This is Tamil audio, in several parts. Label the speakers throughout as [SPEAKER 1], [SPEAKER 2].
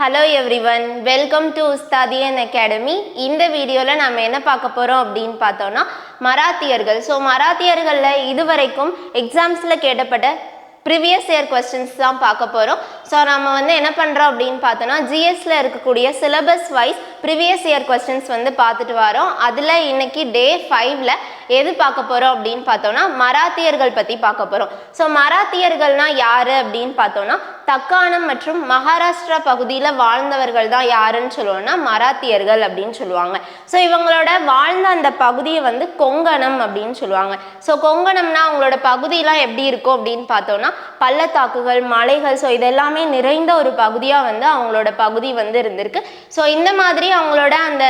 [SPEAKER 1] Hello everyone welcome to Ustadian academy இந்த வீடியோவில் நம்ம என்ன பார்க்க போகிறோம் அப்படின்னு பார்த்தோம்னா மராத்தியர்கள். ஸோ மராத்தியர்களில் இதுவரைக்கும் எக்ஸாம்ஸில் கேட்டப்பட்ட ப்ரிவியஸ் இயர் கொஸ்டின்ஸ் தான் பார்க்க போகிறோம் ஸோ நம்ம வந்து என்ன பண்ணுறோம் அப்படின்னு பார்த்தோன்னா ஜிஎஸ்ல இருக்கக்கூடிய syllabus wise previous year questions வந்து பார்த்துட்டு வரோம். அதில் இன்னைக்கு டே ஃபைவ்ல எது பார்க்க போகிறோம் அப்படின்னு பார்த்தோம்னா மராத்தியர்கள் பற்றி பார்க்க போகிறோம் ஸோ மராத்தியர்கள்னா யார் அப்படின்னு பார்த்தோம்னா தக்காணம் மற்றும் மகாராஷ்டிரா பகுதியில் வாழ்ந்தவர்கள் தான் யாருன்னு சொல்லுவோம்னா மராத்தியர்கள் அப்படின்னு சொல்லுவாங்க. ஸோ இவங்களோட வாழ்ந்த அந்த பகுதியை வந்து கொங்கணம் அப்படின்னு சொல்லுவாங்க. ஸோ கொங்கணம்னா அவங்களோட பகுதியெலாம் எப்படி இருக்கும் அப்படின்னு பார்த்தோம்னா பள்ளத்தாக்குகள் மலைகள் ஸோ இதெல்லாமே நிறைந்த ஒரு பகுதியாக வந்து அவங்களோட பகுதி வந்து இருந்திருக்கு. ஸோ இந்த மாதிரி அவங்களோட அந்த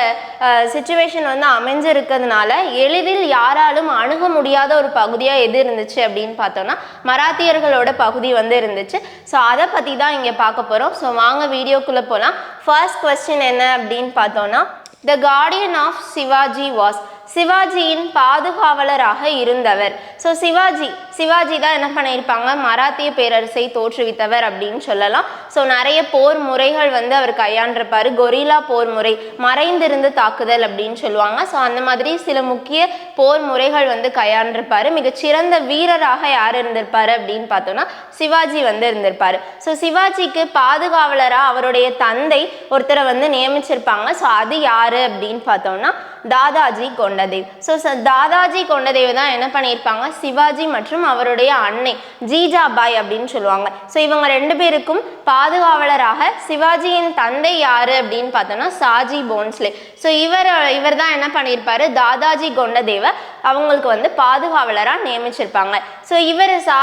[SPEAKER 1] சுச்சுவேஷன் வந்து அமைஞ்சிருக்கிறதுனால எளிதில் யாராலும் அணுக முடியாத ஒரு பகுதியாக எது இருந்துச்சு அப்படின்னு பார்த்தோம்னா மராத்தியர்களோட பகுதி வந்து இருந்துச்சு. ஸோ அதை பற்றி தான் இங்கே பார்க்க போகிறோம் ஸோ வாங்க வீடியோக்குள்ளே போகலாம் ஃபர்ஸ்ட் கொஸ்டின் என்ன அப்படின்னு பார்த்தோம்னா the guardian of Shivaji was சிவாஜியின் பாதுகாவலராக இருந்தவர். ஸோ சிவாஜி சிவாஜி தான் என்ன பண்ணியிருப்பாங்க? மராத்திய பேரரசை தோற்றுவித்தவர் அப்படின்னு சொல்லலாம். ஸோ நிறைய போர் முறைகள் வந்து அவர் கையாண்டிருப்பார். கொரில்லா போர் முறை மறைந்திருந்து தாக்குதல் அப்படின்னு சொல்லுவாங்க. ஸோ அந்த மாதிரி சில முக்கிய போர் முறைகள் வந்து கையாண்டிருப்பார். மிகச்சிறந்த வீரராக யார் இருந்திருப்பார் அப்படின்னு பார்த்தோம்னா சிவாஜி வந்து இருந்திருப்பார். ஸோ சிவாஜிக்கு பாதுகாவலராக அவருடைய தந்தை ஒருத்தரை வந்து நியமிச்சிருப்பாங்க. ஸோ அது யார் அப்படின்னு பார்த்தோம்னா தாதாஜி கொண்டதேவ். ஸோ தாதாஜி கொண்டதேவ் தான் என்ன பண்ணியிருப்பாங்க? சிவாஜி மற்றும் அவருடைய அன்னை ஜீஜாபாய் அப்படின்னு சொல்லுவாங்க. ஸோ இவங்க ரெண்டு பேருக்கும் பாதுகாவலராக சிவாஜியின் தந்தை யாரு அப்படின்னு பார்த்தோம்னா சாஜி போன்ஸ்லே. ஸோ இவர் இவர் தான் என்ன பண்ணியிருப்பாரு? தாதாஜி கொண்டதேவ அவங்களுக்கு வந்து பாதுகாவலராக நியமிச்சிருப்பாங்க. ஸோ இவர் சா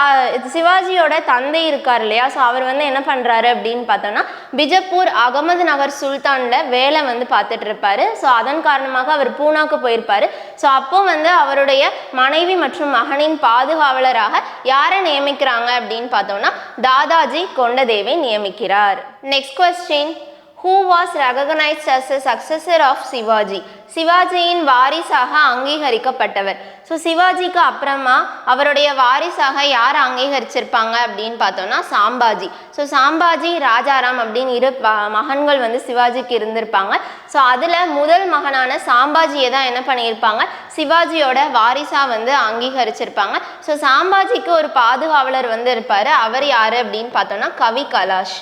[SPEAKER 1] சிவாஜியோட தந்தை இருக்கார் இல்லையா? ஸோ அவர் வந்து என்ன பண்ணுறாரு அப்படின்னு பார்த்தோம்னா பிஜப்பூர் அகமது நகர் சுல்தானில் வேலை வந்து பார்த்துட்டு இருப்பாரு ஸோ அதன் காரணமாக அவர் பூனாக்கு போயிருப்பாரு. ஸோ அப்போ வந்து அவருடைய மனைவி மற்றும் மகனின் பாதுகாவலராக யாரை நியமிக்கிறாங்க அப்படின்னு பார்த்தோம்னா தாதாஜி கொண்டதேவை நியமிக்கிறார். Next question who was recognised as a successor of Shivaji சிவாஜியின் வாரிசாக அங்கீகரிக்கப்பட்டவர். ஸோ சிவாஜிக்கு அப்புறமா அவருடைய வாரிசாக யார் அங்கீகரிச்சிருப்பாங்க அப்படின்னு பார்த்தோம்னா சாம்பாஜி. ஸோ சாம்பாஜி ராஜாராம் அப்படின்னு இரு மகன்கள் வந்து சிவாஜிக்கு இருந்திருப்பாங்க. ஸோ அதில் முதல் மகனான சாம்பாஜியை தான் என்ன பண்ணியிருப்பாங்க? சிவாஜியோட வாரிசாக வந்து அங்கீகரிச்சிருப்பாங்க. ஸோ சாம்பாஜிக்கு ஒரு பாதுகாவலர் வந்து இருப்பார். அவர் யார் அப்படின்னு பார்த்தோம்னா கவி கலாஷ்.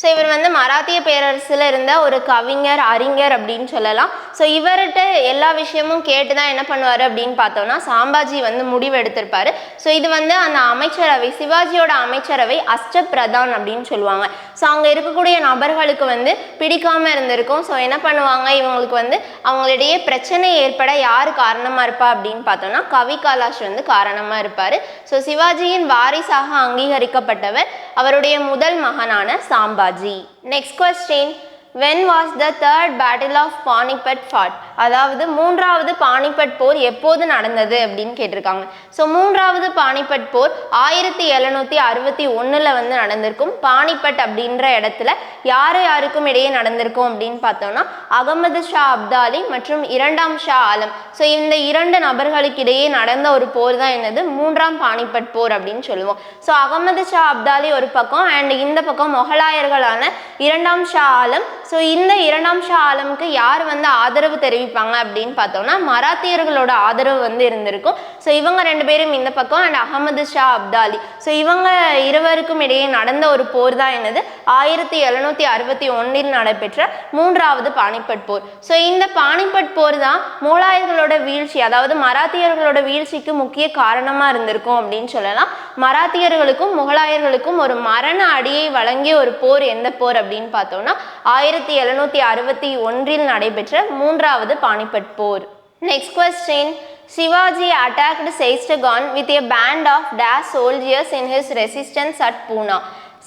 [SPEAKER 1] ஸோ இவர் வந்து மராத்திய பேரரசில் இருந்த ஒரு கவிஞர் அறிஞர் அப்படின்னு சொல்லலாம். ஸோ இவர்கிட்ட எல்லா விஷயமும் கேட்டு தான் என்ன பண்ணுவார் அப்படின்னு பார்த்தோம்னா சாம்பாஜி வந்து முடிவு எடுத்திருப்பாரு ஸோ இது வந்து அந்த அமைச்சரவை சிவாஜியோட அமைச்சரவை அஷ்டபிரதான் அப்படின்னு சொல்லுவாங்க. ஸோ அங்கே இருக்கக்கூடிய நபர்களுக்கு வந்து பிடிக்காமல் இருந்திருக்கும். ஸோ என்ன பண்ணுவாங்க? இவங்களுக்கு வந்து அவங்களிடையே பிரச்சனை ஏற்பட யார் காரணமாக இருப்பா அப்படின்னு பார்த்தோம்னா கவி கலாஷ் வந்து காரணமாக இருப்பார். ஸோ சிவாஜியின் வாரிசாக அங்கீகரிக்கப்பட்டவர் அவருடைய முதல் மகனான Sambhaji. Shivaji. Next question. When was the third battle of Panipat fought? அதாவது மூன்றாவது பானிபட் போர் எப்போது நடந்தது அப்படின்னு கேட்டிருக்காங்க. ஸோ மூன்றாவது பானிபட் போர் ஆயிரத்தி எழுநூற்றி அறுபத்தி ஒன்றில் வந்து நடந்திருக்கும். பானிபட் அப்படின்ற இடத்துல யார் யாருக்கும் இடையே நடந்திருக்கும் அப்படின்னு பார்த்தோம்னா அகமது ஷா அப்தாலி மற்றும் இரண்டாம் ஷா ஆலம். ஸோ இந்த இரண்டு நபர்களுக்கு இடையே நடந்த ஒரு போர் தான் என்னது? மூன்றாம் பானிபட் போர் அப்படின்னு சொல்லுவோம். ஸோ அகமது ஷா அப்தாலி ஒரு பக்கம் அண்ட் இந்த பக்கம் மொகலாயர்களான இரண்டாம் ஷா ஆலம். ஸோ இந்த இரண்டாம் ஷா ஆலமுக்கு யார் வந்து ஆதரவு தெரிவிப்பாங்க அப்படின்னு பார்த்தோம்னா மராத்தியர்களோட ஆதரவு வந்து இருந்திருக்கும். ஸோ இவங்க ரெண்டு பேரும் இந்த பக்கம் அண்ட் அகமது ஷா அப்தாலி. ஸோ இவங்க இருவருக்கும் இடையே நடந்த ஒரு போர் தான் என்னது? ஆயிரத்தி எழுநூத்தி அறுபத்தி ஒன்றில் நடைபெற்ற மூன்றாவது பானிபட் போர். ஸோ இந்த பானிபட் போர் தான் மூலாயர்களோட வீழ்ச்சி அதாவது மராத்தியர்களோட வீழ்ச்சிக்கு முக்கிய காரணமாக இருந்திருக்கும் அப்படின்னு சொல்லலாம். மராத்தியர்களுக்கும் முகலாயர்களுக்கும் ஒரு மரண அடியை வழங்கிய ஒரு போர் எந்த போர் அப்படின்னு பார்த்தோம்னா ஆயிரத்தி எழுநூத்தி அறுபத்தி ஒன்றில் நடைபெற்ற மூன்றாவது பானிபட் போர். Next question Shivaji attacked Shaista Khan with a band of dash soldiers in his resistance at Poona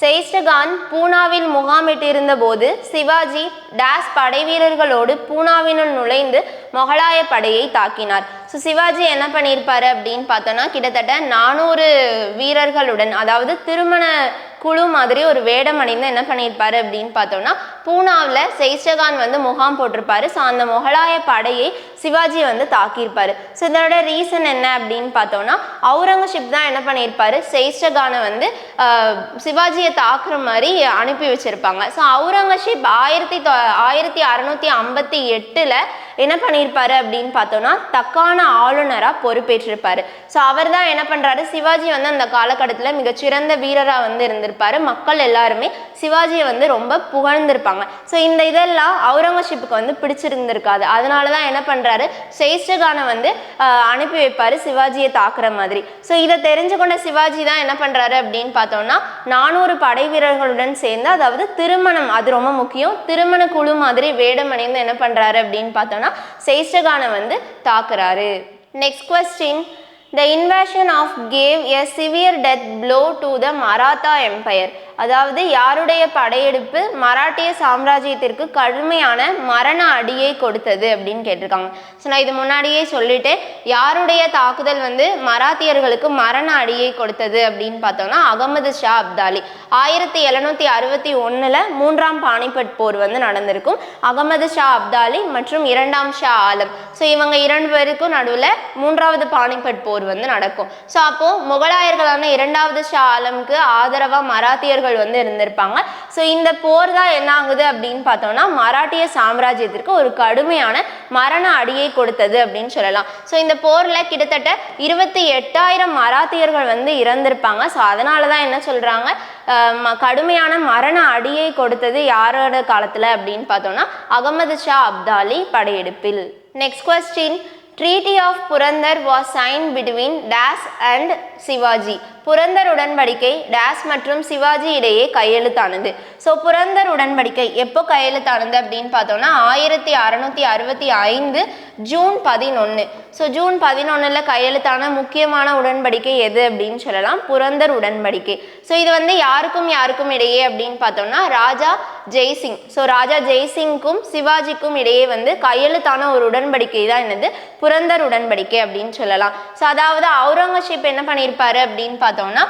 [SPEAKER 1] Shaista Khan பூனாவில் முகாமிட்டிருந்த போது சிவாஜி டேஸ் படைவீரர்களோடு பூனாவினுள் நுழைந்து மொகலாய படையை தாக்கினார். ஸோ சிவாஜி என்ன பண்ணியிருப்பாரு அப்படின்னு பார்த்தோன்னா கிட்டத்தட்ட நானூறு வீரர்களுடன் அதாவது திருமண குழு மாதிரி ஒரு வேடம் அணிந்து என்ன பண்ணியிருப்பாரு அப்படின்னு பார்த்தோம்னா பூனாவில் செய்ஸ்டகான் வந்து முகாம் போட்டிருப்பாரு. ஸோ அந்த முகலாய படையை சிவாஜி வந்து தாக்கியிருப்பாரு. ஸோ இதோட ரீசன் என்ன அப்படின்னு பார்த்தோம்னா அவுரங்கசீப் தான் என்ன பண்ணியிருப்பாரு? செய்ஸ்டகானை வந்து சிவாஜியை தாக்குற மாதிரி அனுப்பி வச்சிருப்பாங்க. ஸோ அவுரங்கசீப் ஆயிரத்தி தொ ஆயிரத்தி அறநூற்றி ஐம்பத்தி எட்டில் என்ன பண்ணியிருப்பாரு அப்படின்னு பார்த்தோம்னா தக்கான ஆளுநராக பொறுப்பேற்றிருப்பாரு. ஸோ அவர் தான் என்ன பண்ணுறாரு சிவாஜி வந்து அந்த காலகட்டத்தில் மிகச்சிறந்த வீரராக வந்து இருந்திருப்பாரு. மக்கள் எல்லாருமே சிவாஜியை வந்து ரொம்ப புகழ்ந்திருப்பாங்க. ஸோ இந்த இதெல்லாம் அவுரங்கசீப்புக்கு வந்து பிடிச்சிருந்திருக்காது. அதனால தான் என்ன பண்ணுறாரு சேஷ்டகானை வந்து அனுப்பி வைப்பாரு சிவாஜியை தாக்குற மாதிரி. ஸோ இதை தெரிஞ்சு கொண்ட சிவாஜி தான் என்ன பண்ணுறாரு அப்படின்னு பார்த்தோம்னா நானூறு படை வீரர்களுடன் சேர்ந்து அதாவது திருமணம் அது ரொம்ப முக்கியம் திருமண குழு மாதிரி வேடம் அணிந்து என்ன பண்ணுறாரு அப்படின்னு பார்த்தோம்னா சேஷ்டகானை வந்து தாக்குறாரு. Next question the invasion of cave a severe death blow to the Maratha empire அதாவது யாருடைய படையெடுப்பு மராட்டிய சாம்ராஜ்யத்திற்கு கடுமையான மரண அடியை கொடுத்தது அப்படின்னு கேட்டிருக்காங்க. ஸோ நான் இது முன்னாடியே சொல்லிட்டு யாருடைய தாக்குதல் வந்து மராத்தியர்களுக்கு மரண அடியை கொடுத்தது அப்படின்னு பார்த்தோம்னா அகமது ஷா அப்தாலி. ஆயிரத்தி எழுநூத்தி அறுபத்தி ஒன்றில் மூன்றாம் பானிபட் போர் வந்து நடந்திருக்கும். அகமது ஷா அப்தாலி மற்றும் இரண்டாம் ஷா ஆலம். ஸோ இவங்க இரண்டு பேருக்கும் நடுவில் மூன்றாவது பானிபட் போர் வந்து நடக்கும். ஸோ அப்போ முகலாயர்களான இரண்டாவது ஷா ஆலம்க்கு ஆதரவாக மராத்தியர்கள் வந்து இருந்திருப்பாங்க. ஸோ இந்த போர் தான் என்ன ஆகுது அப்படின்னு பார்த்தோம்னா மராட்டிய சாம்ராஜ்யத்திற்கு ஒரு கடுமையான மரண அடியை கொடுத்தது அப்படின்னு சொல்லலாம். ஸோ இந்த போரில் கிட்டத்தட்ட இருபத்தி எட்டாயிரம் மராத்தியர்கள் வந்து இறந்திருப்பாங்க. ஸோ அதனால தான் என்ன சொல்கிறாங்க கடுமையான மரண அடியை கொடுத்தது யாரோட காலத்தில் அப்படின்னு பார்த்தோம்னா Ahmad Shah Abdali படையெடுப்பில். Next question treaty of Purandar was sign between days and Shivaji Purandar உடன்படிக்கை டேஸ் மற்றும் சிவாஜி இடையே கையெழுத்தானது. ஸோ புரந்தர் உடன்படிக்கை எப்போ கையெழுத்தானது அப்படின்னு பார்த்தோம்னா ஆயிரத்தி அறநூற்றி அறுபத்தி ஐந்து ஜூன் பதினொன்று ஸோ ஜூன் பதினொன்றில் கையெழுத்தான முக்கியமான உடன்படிக்கை எது அப்படின்னு சொல்லலாம். புரந்தர் உடன்படிக்கை. ஸோ இது வந்து யாருக்கும் யாருக்கும் இடையே அப்படின்னு பார்த்தோம்னா ராஜா ஜெய்சிங். ஸோ ராஜா ஜெய்சிங்க்கும் சிவாஜிக்கும் இடையே வந்து கையெழுத்தான ஒரு உடன்படிக்கை தான் என்னது? புரந்தர் உடன்படிக்கை அப்படின்னு சொல்லலாம். ஸோ அதாவது அவுரங்கசீப் என்ன பண்ணியிருப்பாரு அப்படின்னு பார்த்தோம்னா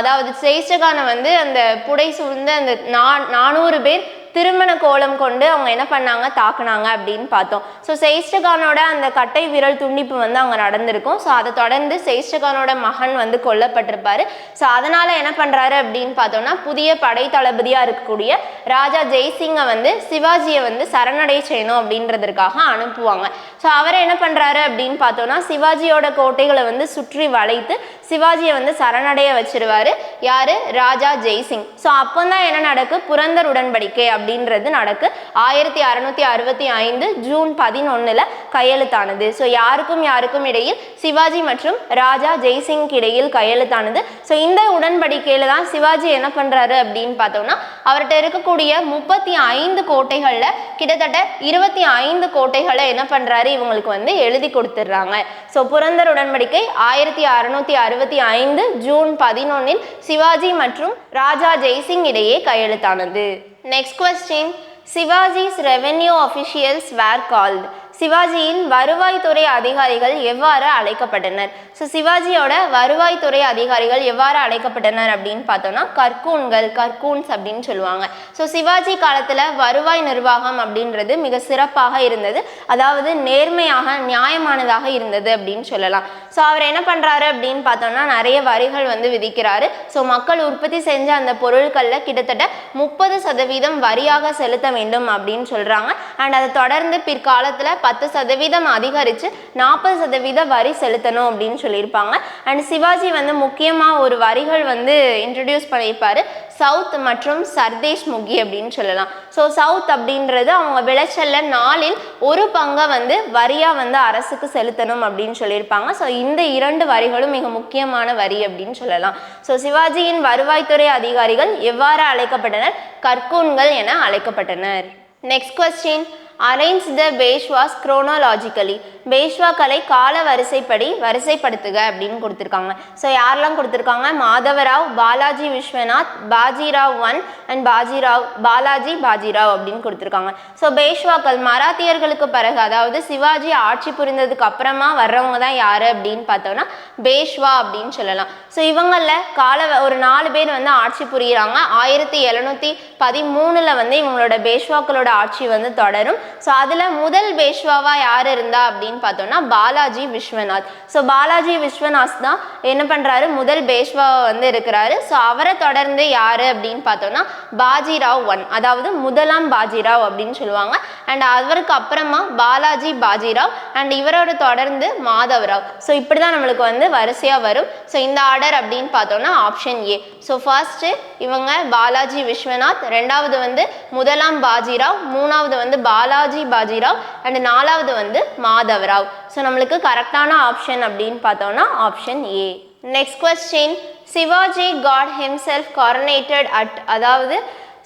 [SPEAKER 1] அதாவது ஜெய்சகானை வந்து அந்த புடை சூழ்ந்த அந்த நா நானூறு பேர் திருமண கோலம் கொண்டு அவங்க என்ன பண்ணாங்க? தாக்குனாங்க அப்படின்னு பார்த்தோம். ஸோ செயிஸ்டகானோட அந்த கட்டை விரல் துண்டிப்பு வந்து அங்கே நடந்திருக்கும். ஸோ அதை தொடர்ந்து செயிஸ்டகானோட மகன் வந்து கொல்லப்பட்டிருப்பாரு. ஸோ அதனால என்ன பண்றாரு அப்படின்னு பார்த்தோம்னா புதிய படை தளபதியாக இருக்கக்கூடிய ராஜா ஜெய்சிங்கை வந்து சிவாஜியை வந்து சரணடை செய்யணும் அப்படின்றதுக்காக அனுப்புவாங்க. ஸோ அவர் என்ன பண்றாரு அப்படின்னு பார்த்தோம்னா சிவாஜியோட கோட்டைகளை வந்து சுற்றி வளைத்து சிவாஜியை வந்து சரணடைய வச்சிருவாரு. யாரு? ராஜா ஜெய்சிங். ஸோ அப்போ தான் என்ன நடக்கு? புரந்தர் உடன்படிக்கை அப்படின்றது நடக்கு. ஆயிரத்தி அறுநூத்தி அறுபத்தி ஐந்து ஜூன் பதினொன்னுல கையெழுத்தானது. ஸோ யாருக்கும் யாருக்கும் இடையில் சிவாஜி மற்றும் ராஜா ஜெய்சிங் இடையில் கையெழுத்தானது. ஸோ இந்த உடன்படிக்கையில தான் சிவாஜி என்ன பண்றாரு அப்படின்னு பார்த்தோம்னா அவர்கிட்ட இருக்கக்கூடிய முப்பத்தி ஐந்து கோட்டைகள்ல கிட்டத்தட்ட இருபத்தி ஐந்து கோட்டைகளை என்ன பண்றாரு? இவங்களுக்கு வந்து எழுதி கொடுத்துட்றாங்க. ஸோ புரந்தர் உடன்படிக்கை ஆயிரத்தி அறுநூத்தி அறுபத்தி ஐந்து ஜூன் பதினொன்னில் சிவாஜி மற்றும் ராஜா ஜெய்சிங் இடையே கையெழுத்தானது. Next question Shivaji's revenue officials were called சிவாஜியின் வருவாய்த்துறை அதிகாரிகள் எவ்வாறு அழைக்கப்பட்டனர்? ஸோ சிவாஜியோட வருவாய்த்துறை அதிகாரிகள் எவ்வாறு அழைக்கப்பட்டனர் அப்படின்னு பார்த்தோம்னா கற்கூன்கள் கற்கூன்ஸ் அப்படின்னு சொல்லுவாங்க. ஸோ சிவாஜி காலத்தில் வருவாய் நிர்வாகம் அப்படின்றது மிக சிறப்பாக இருந்தது. அதாவது நேர்மையாக நியாயமானதாக இருந்தது அப்படின்னு சொல்லலாம். ஸோ அவர் என்ன பண்ணுறாரு அப்படின்னு பார்த்தோம்னா நிறைய வரிகள் வந்து விதிக்கிறாரு. ஸோ மக்கள் உற்பத்தி செஞ்ச அந்த பொருட்களில் கிட்டத்தட்ட முப்பது சதவீதம் வரியாக செலுத்த வேண்டும் அப்படின்னு சொல்கிறாங்க அண்ட் அதை தொடர்ந்து பிற்காலத்தில் பத்து சதவீதம் அதிகரித்து நாற்பது சதவீத வரி செலுத்தணும் அப்படின்னு சொல்லியிருப்பாங்க. அண்ட் சிவாஜி வந்து முக்கியமாக ஒரு வரிகள் வந்து இன்ட்ரடியூஸ் பண்ணியிருப்பாரு. சவுத் மற்றும் சர்தேஷ் முகி அப்படின்னு சொல்லலாம். ஸோ சவுத் அப்படின்றது அவங்க விளைச்சல்ல நாளில் ஒரு பங்கை வந்து வரியாக வந்து அரசுக்கு செலுத்தணும் அப்படின்னு சொல்லியிருப்பாங்க. ஸோ இந்த இரண்டு வரிகளும் மிக முக்கியமான வரி அப்படின்னு சொல்லலாம். ஸோ சிவாஜியின் வருவாய்த்துறை அதிகாரிகள் எவ்வாறு அழைக்கப்பட்டனர்? கற்கூன்கள் என அழைக்கப்பட்டனர். Next question arrange the Peshwas chronologically பேஷ்வாக்களை கால வரிசைப்படி வரிசைப்படுத்துக அப்படின்னு கொடுத்துருக்காங்க. ஸோ யாரெல்லாம் கொடுத்துருக்காங்க? மாதவராவ் பாலாஜி விஸ்வநாத் பாஜிராவ் ஒன் அண்ட் பாஜிராவ் பாலாஜி பாஜிராவ் அப்படின்னு கொடுத்துருக்காங்க. ஸோ பேஷ்வாக்கள் மராத்தியர்களுக்கு பிறகு அதாவது சிவாஜி ஆட்சி புரிந்ததுக்கு அப்புறமா வர்றவங்க தான் யார் அப்படின்னு பார்த்தோம்னா பேஷ்வா அப்படின்னு சொல்லலாம். ஸோ இவங்களில் கால ஒரு நாலு பேர் வந்து ஆட்சி புரியிறாங்க. ஆயிரத்தி எழுநூற்றி பதிமூணில் வந்து இவங்களோட பேஷ்வாக்களோட ஆட்சி வந்து தொடரும். ஸோ அதில் முதல் பேஷ்வாவா யார் இருந்தா அப்படின்னு பார்த்தோம்னா பாலாஜி விஸ்வநாத். ஸோ பாலாஜி விஸ்வநாத் தான் என்ன பண்ணுறாரு முதல் பேஷ்வாவை வந்து இருக்கிறாரு. ஸோ அவரை தொடர்ந்து யார் அப்படின்னு பார்த்தோம்னா பாஜிராவ் ஒன். அதாவது முதலாம் பாஜிராவ் அப்படின்னு சொல்லுவாங்க. அண்ட் அவருக்கு அப்புறமா பாலாஜி பாஜிராவ் அண்ட் இவரோட தொடர்ந்து மாதவராவ். ஸோ இப்படி தான் நம்மளுக்கு வந்து வரிசையாக வரும். ஸோ இந்த ஆர்டர் அப்படின்னு பார்த்தோம்னா ஆப்ஷன் ஏ ஸோ ஃபர்ஸ்ட்டு இவங்க பாலாஜி விஸ்வநாத் ரெண்டாவது வந்து முதலாம் பாஜிராவ் மூணாவது வந்து பாலாஜி பாஜிராவ் அண்ட் நாலாவது வந்து மாதவராவ். ஸோ நம்மளுக்கு கரெக்டான ஆப்ஷன் அப்படின்னு பார்த்தோம்னா option A next question Shivaji got himself coronated at அதாவது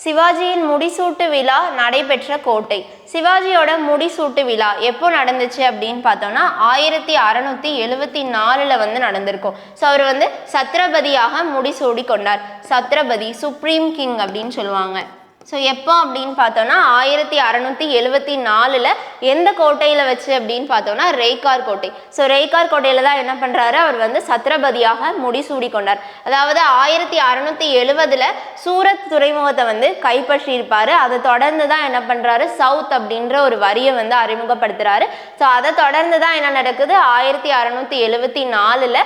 [SPEAKER 1] சிவாஜியின் முடிசூட்டு விழா நடைபெற்ற கோட்டை. சிவாஜியோட முடிசூட்டு விழா எப்போ நடந்துச்சு அப்படின்னு பார்த்தோம்னா ஆயிரத்தி அறநூற்றி எழுபத்தி நாலில் வந்து நடந்திருக்கும். ஸோ அவர் வந்து சத்ரபதியாக முடிசூடி கொண்டார். சத்ரபதி சுப்ரீம் கிங் அப்படின்னு சொல்லுவாங்க. ஸோ எப்போ அப்படின்னு பார்த்தோன்னா ஆயிரத்தி அறநூற்றி எழுவத்தி நாலில் எந்த கோட்டையில் வச்சு அப்படின்னு பார்த்தோம்னா ரெய்கார் கோட்டை. ஸோ ரெய்கார் கோட்டையில் தான் என்ன பண்ணுறாரு அவர் வந்து சத்ரபதியாக முடிசூடி கொண்டார் அதாவது ஆயிரத்தி அறநூற்றி எழுவதில் சூரத் துறைமுகத்தை வந்து கைப்பற்றியிருப்பார். அதை தொடர்ந்து தான் என்ன பண்ணுறாரு சவுத் அப்படின்ற ஒரு வரியை வந்து அறிமுகப்படுத்துகிறாரு ஸோ அதை தொடர்ந்து தான் என்ன நடக்குது? ஆயிரத்தி அறநூற்றி எழுவத்தி நாலில்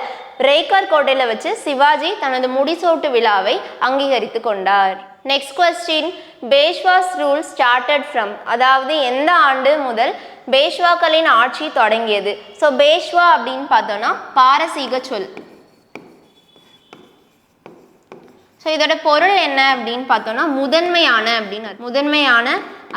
[SPEAKER 1] ரேக்கர் கோட்டையில் வச்சு சிவாஜி தனது முடிசூட்டு விழாவை அங்கீகரித்து கொண்டார். Next question Peshwas rule started from அதாவது எந்த ஆண்டு முதல் பேஷ்வாக்களின் ஆட்சி தொடங்கியது? ஸோ பேஷ்வா அப்படின்னு பார்த்தோன்னா பாரசீக சொல். ஸோ இதோட பொருள் என்ன அப்படின்னு பார்த்தோன்னா முதன்மையான அப்படின்னு முதன்மையான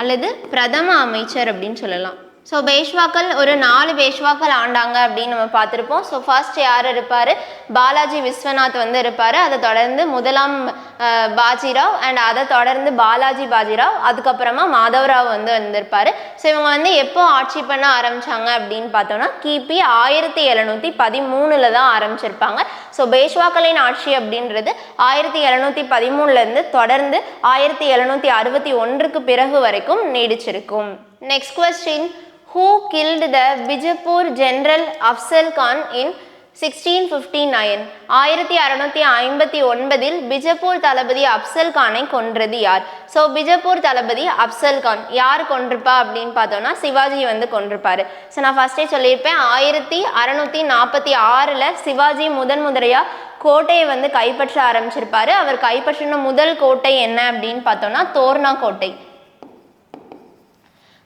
[SPEAKER 1] அல்லது பிரதம அமைச்சர் அப்படின்னு சொல்லலாம். ஸோ பேஷ்வாக்கள் ஒரு நாலு பேஷ்வாக்கள் ஆண்டாங்க அப்படின்னு நம்ம பார்த்துருப்போம். ஸோ ஃபர்ஸ்ட் யார் இருப்பார்? பாலாஜி விஸ்வநாத் வந்து இருப்பார். அதை தொடர்ந்து முதலாம் பாஜிராவ் அண்ட் அதை தொடர்ந்து பாலாஜி பாஜிராவ் அதுக்கப்புறமா மாதவராவ் வந்து வந்திருப்பார். ஸோ இவங்க வந்து எப்போ ஆட்சி பண்ண ஆரம்பித்தாங்க அப்படின்னு பார்த்தோம்னா கிபி ஆயிரத்தி எழுநூற்றி பதிமூணில் தான் ஆரம்பிச்சிருப்பாங்க. ஸோ பேஷ்வாக்களின் ஆட்சி அப்படின்றது ஆயிரத்தி எழுநூற்றி பதிமூணுலேருந்து தொடர்ந்து ஆயிரத்தி எழுநூற்றி அறுபத்தி ஒன்றுக்கு பிறகு வரைக்கும் நீடிச்சிருக்கும். Next question who killed the Bijapur general Afzal Khan in sixteen fifty nine ஆயிரத்தி அறநூற்றி ஐம்பத்தி ஒன்பதில் பிஜப்பூர் தளபதி அப்சல் கானை கொன்றது யார்? ஸோ பிஜப்பூர் தளபதி அப்சல் கான் யார் கொன்றிருப்பா அப்படின்னு பார்த்தோம்னா சிவாஜி வந்து கொன்றிருப்பாரு ஸோ நான் ஃபஸ்ட்டே சொல்லியிருப்பேன் ஆயிரத்தி அறநூற்றி நாற்பத்தி ஆறில் சிவாஜி முதன் முதலையாக கோட்டையை வந்து கைப்பற்ற ஆரம்பிச்சிருப்பாரு. அவர் கைப்பற்றின முதல் கோட்டை என்ன அப்படின்னு பார்த்தோம்னா தோர்னா கோட்டை.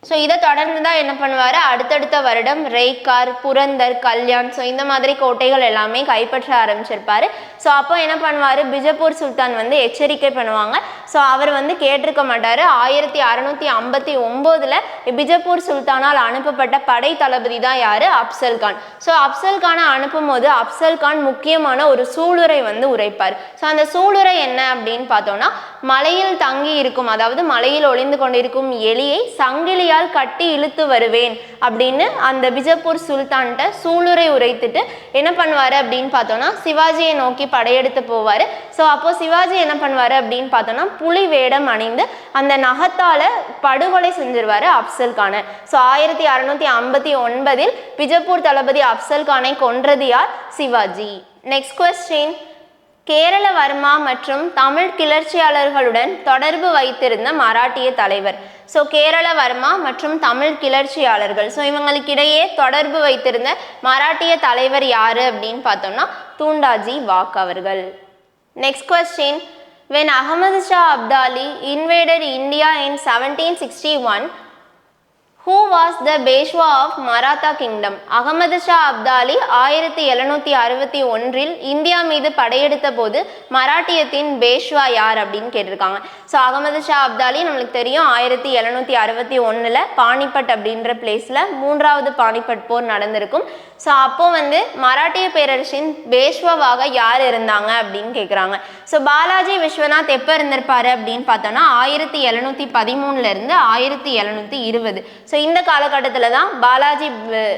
[SPEAKER 1] ஸோ இதை தொடர்ந்து தான் என்ன பண்ணுவார்? அடுத்தடுத்த வருடம் ரெய்கார் புரந்தர் கல்யாண் ஸோ இந்த மாதிரி கோட்டைகள் எல்லாமே கைப்பற்ற ஆரம்பிச்சிருப்பார். ஸோ அப்போ என்ன பண்ணுவார்? பிஜப்பூர் சுல்தான் வந்து எச்சரிக்கை பண்ணுவாங்க. ஸோ அவர் வந்து கேட்டிருக்க மாட்டார். ஆயிரத்தி அறநூற்றி ஐம்பத்தி ஒம்போதில் பிஜப்பூர் சுல்தானால் அனுப்பப்பட்ட படை தளபதி தான் யார்? அப்சல் கான். ஸோ அப்சல் கானை அனுப்பும் போது அப்சல் கான் முக்கியமான ஒரு சூளுரை வந்து உரைப்பார். ஸோ அந்த சூளுரை என்ன அப்படின்னு பார்த்தோம்னா மலையில் தங்கி இருக்கும் அதாவது மலையில் ஒளிந்து கொண்டிருக்கும் எலியை சங்கிலி கத்தியால் கட்டி இழுத்து வருவேன் அப்படின்னு அந்த பிஜப்பூர் சுல்தான்கிட்ட சூளுரை உரைத்துட்டு என்ன பண்ணுவார் அப்படின்னு பார்த்தோம்னா சிவாஜியை நோக்கி படையெடுத்து போவார். ஸோ அப்போ சிவாஜி என்ன பண்ணுவார் அப்படின்னு பார்த்தோம்னா புலி வேடம் அணிந்து அந்த நகத்தால படுகொலை செஞ்சிருவாரு அப்சல் கானை. ஸோ ஆயிரத்தி அறநூற்றி ஐம்பத்தி ஒன்பதில் பிஜப்பூர் தளபதி அப்சல் கானை கொன்றது யார்? சிவாஜி. நெக்ஸ்ட் கொஸ்டின் கேரளவர்மா மற்றும் தமிழ் கிளர்ச்சியாளர்களுடன் தொடர்பு வைத்திருந்த மராட்டிய தலைவர். ஸோ கேரளவர்மா மற்றும் தமிழ் கிளர்ச்சியாளர்கள். ஸோ இவங்களுக்கிடையே தொடர்பு வைத்திருந்த மராட்டிய தலைவர் யார் அப்படின்னு பார்த்தோம்னா தூண்டாஜி வாக் அவர்கள். Next question when Ahmad Shah Abdali invaded India in seventeen sixty one who was the Peshwa of Maratha kingdom Ahmad Shah Abdali ஆயிரத்தி எழுநூத்தி அறுபத்தி ஒன்றில் இந்தியா மீது படையெடுத்த போது மராட்டியத்தின் பேஷ்வா யார் அப்படின்னு கேட்டிருக்காங்க. ஸோ அகமது ஷா அப்தாலி நம்மளுக்கு தெரியும். ஆயிரத்தி எழுநூத்தி அறுபத்தி ஒன்றில் பானிபட் அப்படின்ற பிளேஸில் மூன்றாவது பானிபட் போர் நடந்திருக்கும். ஸோ அப்போ வந்து மராட்டிய பேரரசின் பேஷ்வாவாக யார் இருந்தாங்க அப்படின்னு கேட்குறாங்க ஸோ பாலாஜி விஸ்வநாத் எப்போ இருந்திருப்பாரு அப்படின்னு பார்த்தோன்னா ஆயிரத்தி எழுநூத்தி பதிமூணுலேருந்து ஆயிரத்தி எழுநூத்தி இருபது. ஸோ இந்த காலகட்டத்தில் தான் பாலாஜி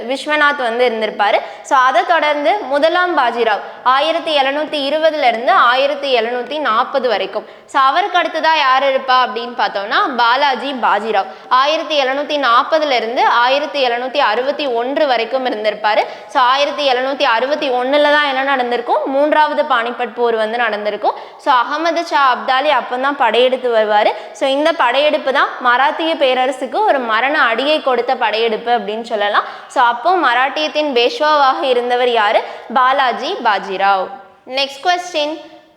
[SPEAKER 1] விஸ்வநாத் வந்து இருந்திருப்பார். ஸோ அதை தொடர்ந்து முதலாம் பாஜிராவ் ஆயிரத்தி எழுநூத்தி இருபதுலேருந்து ஆயிரத்தி எழுநூத்தி நாற்பது வரைக்கும். ஸோ அவருக்கு அடுத்ததாக யார் இருப்பா அப்படின்னு பார்த்தோம்னா பாலாஜி பாஜிராவ். ஆயிரத்தி எழுநூத்தி நாற்பதுலேருந்து ஆயிரத்தி எழுநூத்தி அறுபத்தி ஒன்று வரைக்கும் இருந்திருப்பார். ஸோ ஆயிரத்தி எழுநூத்தி அறுபத்தி ஒன்றில் தான் என்ன நடந்திருக்கும்? மூன்றாவது பானிபட் போர் வந்து நடந்திருக்கும். ஸோ அகமது ஷா அப்தாலி அப்போ தான் படையெடுத்து வருவார். ஸோ இந்த படையெடுப்பு தான் மராத்திய பேரரசுக்கு ஒரு மரண அடி அடியை கொடுத்த படையெடுப்பு அப்படின்னு சொல்லலாம். ஸோ அப்போ மராட்டியத்தின் பேஷ்வாவாக இருந்தவர் யாரு? Balaji Bajirao. Next question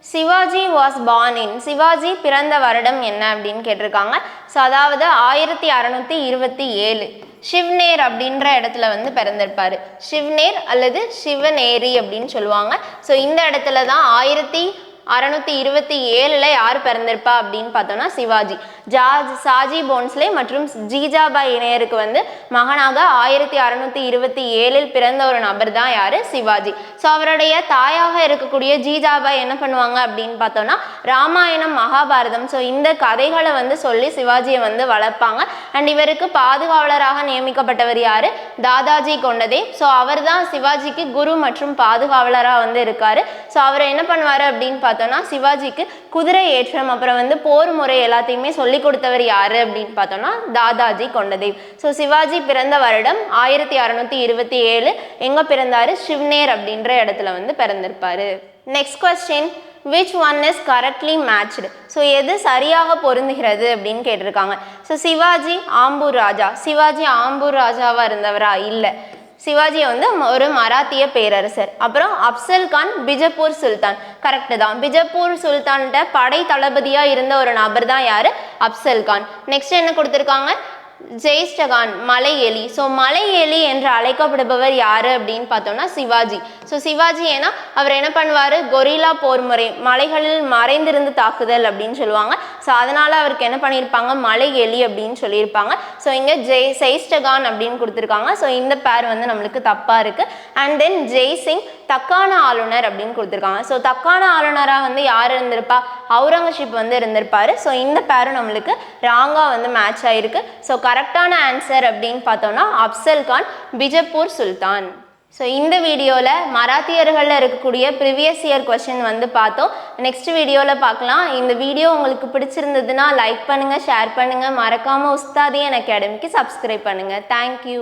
[SPEAKER 1] Shivaji was born in Shivaji பிறந்த வருடம் என்ன அப்படின்னு கேட்டிருக்காங்க. ஸோ அதாவது ஆயிரத்தி அறநூற்றி இருபத்தி ஏழு. ஷிவ்நேர் அப்படின்ற இடத்துல வந்து பிறந்திருப்பாரு. ஷிவ்நேர் அல்லது சிவநேரி அப்படின்னு சொல்லுவாங்க. ஸோ இந்த இடத்துல தான் ஆயிரத்தி அறநூற்றி இருபத்தி ஏழில் யார் பிறந்திருப்பா அப்படின்னு பார்த்தோம்னா சிவாஜி. ஜார்ஜ் சாஜி போன்ஸ்லே மற்றும் ஜீஜாபாய் இணையருக்கு வந்து மகனாக ஆயிரத்தி அறநூற்றி இருபத்தி ஏழில் பிறந்த ஒரு நபர் தான் யாரு? சிவாஜி. ஸோ அவருடைய தாயாக இருக்கக்கூடிய ஜிஜாபாய் என்ன பண்ணுவாங்க அப்படின்னு பார்த்தோம்னா ராமாயணம் மகாபாரதம். ஸோ இந்த கதைகளை வந்து சொல்லி சிவாஜியை வந்து வளர்ப்பாங்க. அண்ட் இவருக்கு பாதுகாவலராக நியமிக்கப்பட்டவர் யார்? தாதாஜி கொண்டதே ஸோ அவர் தான் சிவாஜிக்கு குரு மற்றும் பாதுகாவலராக வந்து இருக்காரு. ஸோ அவர் என்ன பண்ணுவார் அப்படின்னு பார்த்தோம்னா சிவாஜிக்கு குதிரை ஏற்றம் அப்புறம் வந்து போர் முறை எல்லாத்தையுமே சொல்லி கொடுத்தவர் யாரு அப்படின்னு பார்த்தோம்னா தாதாஜி கொண்டதேவ். ஸோ சிவாஜி பிறந்த வருடம் ஆயிரத்தி அறநூற்றி இருபத்தி ஏழு. எங்கே பிறந்தாரு? சிவ்னேர் அப்படின்ற இடத்துல வந்து பிறந்திருப்பாரு. Next question which one is correctly matched so எது சரியாக பொருந்துகிறது அப்படின்னு கேட்டிருக்காங்க. ஸோ சிவாஜி ஆம்பூர் ராஜா. சிவாஜி ஆம்பூர் ராஜாவாக இருந்தவரா? இல்லை. சிவாஜி வந்து ஒரு மராத்திய பேரரசர். அப்புறம் அப்சல் கான் பிஜப்பூர் சுல்தான். கரெக்டு தான். பிஜப்பூர் சுல்தான்கிட்ட படை தளபதியாக இருந்த ஒரு நபர் தான் யார்? அப்சல் கான். நெக்ஸ்ட் என்ன கொடுத்துருக்காங்க? ஜெய்ஸ்டகான் மலை எலி ஸோ மலை எலி என்று அழைக்கப்படுபவர் யார் அப்படின்னு பார்த்தோம்னா சிவாஜி. ஸோ சிவாஜி ஏன்னா அவர் என்ன பண்ணுவார்? கொரில்லா போர் முறை மலைகளில் மறைந்திருந்து தாக்குதல் அப்படின்னு சொல்லுவாங்க. ஸோ அதனால் அவருக்கு என்ன பண்ணியிருப்பாங்க? மலை எலி அப்படின்னு சொல்லியிருப்பாங்க. ஸோ இங்கே ஜெய் ஜெய்ஸ்டகான் அப்படின்னு கொடுத்துருக்காங்க. ஸோ இந்த பேர் வந்து நம்மளுக்கு தப்பாக இருக்குது அண்ட் தென் ஜெய்சிங் தக்கான ஆளுநர் அப்படின்னு கொடுத்துருக்காங்க. ஸோ தக்கான ஆளுநராக வந்து யார் இருந்திருப்பா? அவுரங்கசீப் வந்து இருந்திருப்பார். ஸோ இந்த பேரும் நம்மளுக்கு ராங்காக வந்து மேட்ச் ஆகிருக்கு ஸோ கரெக்டான ஆன்சர் அப்படின்னு பார்த்தோம்னா அப்சல் கான் பிஜப்பூர் சுல்தான். ஸோ இந்த வீடியோவில் மராத்தியர்களில் இருக்கக்கூடிய ப்ரிவியஸ் இயர் கொஷின் வந்து பார்த்தோம். நெக்ஸ்ட் வீடியோவில் பார்க்கலாம். இந்த வீடியோ உங்களுக்கு பிடிச்சிருந்ததுன்னா லைக் பண்ணுங்கள் ஷேர் பண்ணுங்கள் மறக்காமல் உஸ்தாதி அகாடமிக்கு சப்ஸ்கிரைப் பண்ணுங்கள் தேங்க்யூ